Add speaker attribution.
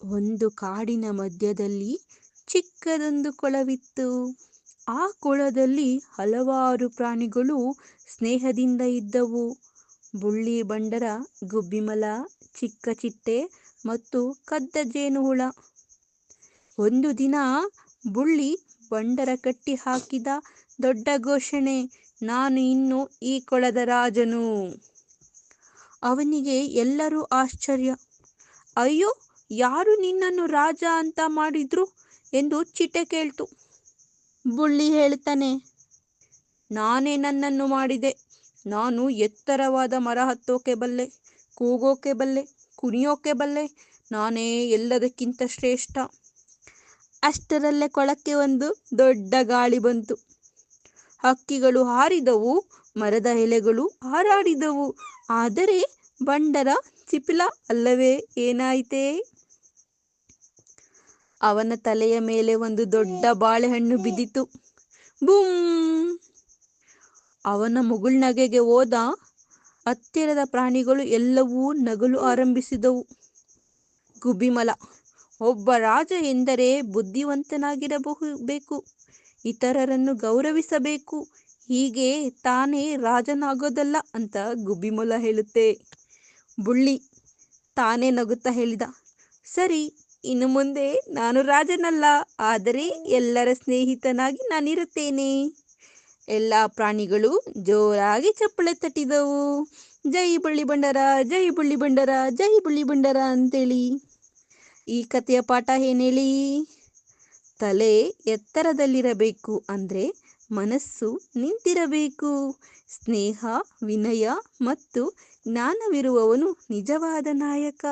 Speaker 1: ಒಂದು ಕಾಡಿನ ಮಧ್ಯದಲ್ಲಿ ಚಿಕ್ಕದೊಂದು ಕೊಳವಿತ್ತು. ಆ ಕೊಳದಲ್ಲಿ ಹಲವಾರು ಪ್ರಾಣಿಗಳು ಸ್ನೇಹದಿಂದ ಇದ್ದವು. ಬುಳ್ಳಿ ಬಂಡರ, ಗುಬ್ಬಿಮಲ, ಚಿಕ್ಕ ಚಿಟ್ಟೆ ಮತ್ತು ಕದ್ದ ಜೇನುಹುಳ. ಒಂದು ದಿನ ಬುಳ್ಳಿ ಬಂಡರ ಕಟ್ಟಿ ಹಾಕಿದ ದೊಡ್ಡ ಘೋಷಣೆ, ನಾನು ಇನ್ನು ಈ ಕೊಳದ ರಾಜನು. ಅವನಿಗೆ ಎಲ್ಲರೂ ಆಶ್ಚರ್ಯ. ಅಯ್ಯೋ ಯಾರು ನಿನ್ನನ್ನು ರಾಜ ಅಂತ ಮಾಡಿದ್ರು? ಎಂದು ಚಿಟ್ಟೆ ಕೇಳ್ತು. ಬುಳ್ಳಿ ಹೇಳ್ತಾನೆ. ನಾನೇ ನನ್ನನ್ನು ಮಾಡಿದೆ. ನಾನು ಎತ್ತರವಾದ ಮರ ಹತ್ತೋಕೆ ಬಲ್ಲೆ ಕೂಗೋಕೆ ಬಲ್ಲೆ ಕುಣಿಯೋಕೆ ಬಲ್ಲೆ ನಾನೇ ಎಲ್ಲದಕ್ಕಿಂತ ಶ್ರೇಷ್ಠ. ಅಷ್ಟರಲ್ಲೇ ಕೊಳಕ್ಕೆ ಒಂದು ದೊಡ್ಡ ಗಾಳಿ ಬಂತು. ಹಕ್ಕಿಗಳು ಹಾರಿದವು ಮರದ ಎಲೆಗಳು ಹಾರಾಡಿದವು. ಆದರೆ ಬಂಡರ ಚಿಪಿಲ ಅಲ್ಲವೇ ಏನಾಯಿತೇ? ಅವನ ತಲೆಯ ಮೇಲೆ ಒಂದು ದೊಡ್ಡ ಬಾಳೆಹಣ್ಣು ಬಿದ್ದಿತು. ಬೂಮ್ ಅವನ ಮುಗುಳ್ನಗೆಗೆ ಹೋದ ಹತ್ತಿರದ ಪ್ರಾಣಿಗಳು ಎಲ್ಲವೂ ನಗಲು ಆರಂಭಿಸಿದವು. ಗುಬಿಮಲ ಒಬ್ಬ ರಾಜ ಎಂದರೆ ಬುದ್ಧಿವಂತನಾಗಿರಬಹುದು ಇತರರನ್ನು ಗೌರವಿಸಬೇಕು ಹೀಗೆ ತಾನೇ ರಾಜನಾಗೋದಲ್ಲ ಅಂತ ಗುಬಿಮಲ ಹೇಳುತ್ತೆ. ಬುಳ್ಳಿ ತಾನೇ ನಗುತ್ತಾ ಹೇಳಿದ. ಸರಿ ಇನ್ನು ಮುಂದೆ ನಾನು ರಾಜನಲ್ಲ, ಆದರೆ ಎಲ್ಲರ ಸ್ನೇಹಿತನಾಗಿ ನಾನಿರುತ್ತೇನೆ. ಎಲ್ಲ ಪ್ರಾಣಿಗಳು ಜೋರಾಗಿ ಚಪ್ಪಳೆ ತಟ್ಟಿದವು. ಜೈ ಬಳ್ಳಿ ಬಂಡರ, ಜೈ ಬಳ್ಳಿ ಬಂಡರ, ಜೈ ಬಳ್ಳಿ ಬಂಡರ ಅಂತೇಳಿ. ಈ ಕಥೆಯ ಪಾಠ ಏನೇಳಿ? ತಲೆ ಎತ್ತರದಲ್ಲಿರಬೇಕು ಅಂದರೆ ಮನಸ್ಸು ನಿಂತಿರಬೇಕು. ಸ್ನೇಹ, ವಿನಯ ಮತ್ತು ಜ್ಞಾನವಿರುವವನು ನಿಜವಾದ ನಾಯಕ.